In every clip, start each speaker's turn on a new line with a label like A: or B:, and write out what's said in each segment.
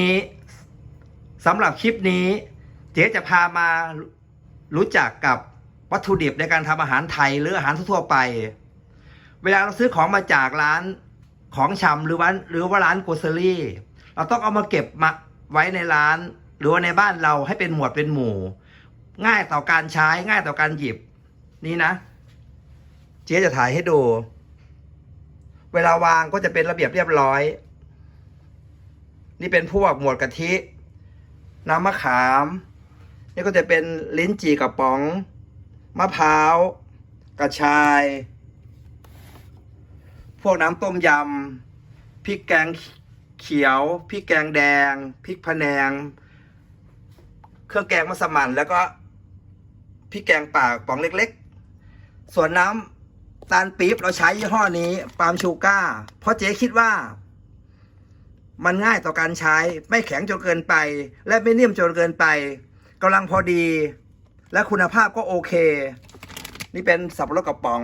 A: นี้สำหรับคลิปนี้ เจ๊จะพามารู้จักกับวัตถุดิบในการทำอาหารไทยหรืออาหารทั่วไป เวลาเราซื้อของมาจากร้านของชำหรือว่าหรือว่าร้านโกซรี่ เราต้องเอามาเก็บมาไว้ในร้าน หรือว่าในบ้านเราให้เป็นหมวดเป็นหมู่ ง่ายต่อการใช้ง่ายต่อการหยิบ นี่นะ เจ๊จะถ่ายให้ดู เวลาวางก็จะเป็นระเบียบเรียบร้อย นี่เป็นพวกหมวดกะทิ น้ำมะขาม นี่ก็จะเป็นลิ้นจี่กระป๋อง มะพร้าว กระชาย พวกน้ำต้มยำ พริกแกงเขียว พริกแกงแดง พริกพะแนง เครื่องแกงมัสมั่นแล้วก็พริกแกงป่ากระป๋องเล็กๆ ส่วนน้ำตาลปี๊บเราใช้ยี่ห้อนี้ ปาล์มชูก้า เพราะเจ๊คิดว่า มันง่ายต่อการใช้ไม่แข็งจนเกินไป และไม่นิ่มจนเกินไปกำลังพอดี และคุณภาพก็โอเค นี่เป็นสับปะรดกระป๋อง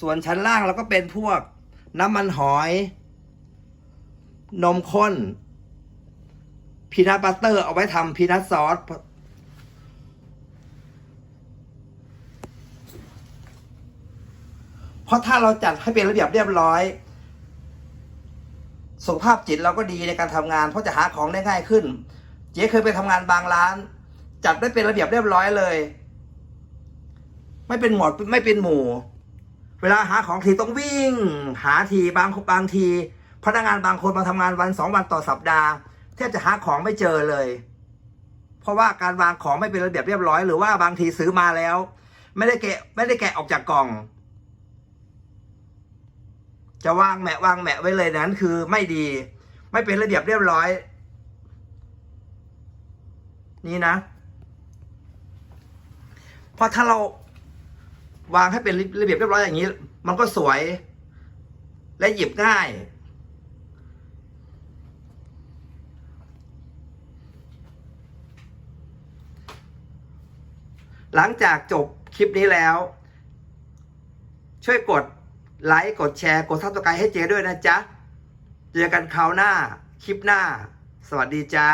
A: ส่วนชั้นล่างเราก็เป็นพวกน้ำมันหอย นมข้น พีนัทบัตเตอร์เอาไว้ทำพีนัทซอสเพราะถ้าเราจัดให้เป็นระเบียบเรียบร้อย สุขภาพจิตเราก็ดีในการทำงาน เพราะจะหาของได้ง่ายขึ้น เจ๊เคยไปทำงานบางร้าน จัดได้เป็นระเบียบเรียบร้อยเลย ไม่เป็นหมวดไม่เป็นหมู่ เวลาหาของทีต้องวิ่ง หาทีบางบางที พนักงานบางคนมาทำงานวันสองวันต่อสัปดาห์แทบจะหาของไม่เจอเลย เพราะว่าการวางของไม่เป็นระเบียบเรียบร้อย หรือว่าบางทีซื้อมาแล้ว ไม่ได้แกะไม่ได้แกะออกจากกล่อง จะวางแหมะวางแหมะไว้เลยนั้น คือไม่ดี ไม่เป็นระเบียบเรียบร้อย นี่นะเพราะถ้าเราวางให้เป็นระเบียบเรียบร้อยอย่างนี้ มันก็สวยและหยิบง่าย หลังจากจบคลิปนี้แล้ว ช่วยกด ไลค์กดแชร์กดซับสไครต์ให้เจ๊ด้วยนะจ๊ะ เจอกันคราวหน้า คลิปหน้า สวัสดีจ้า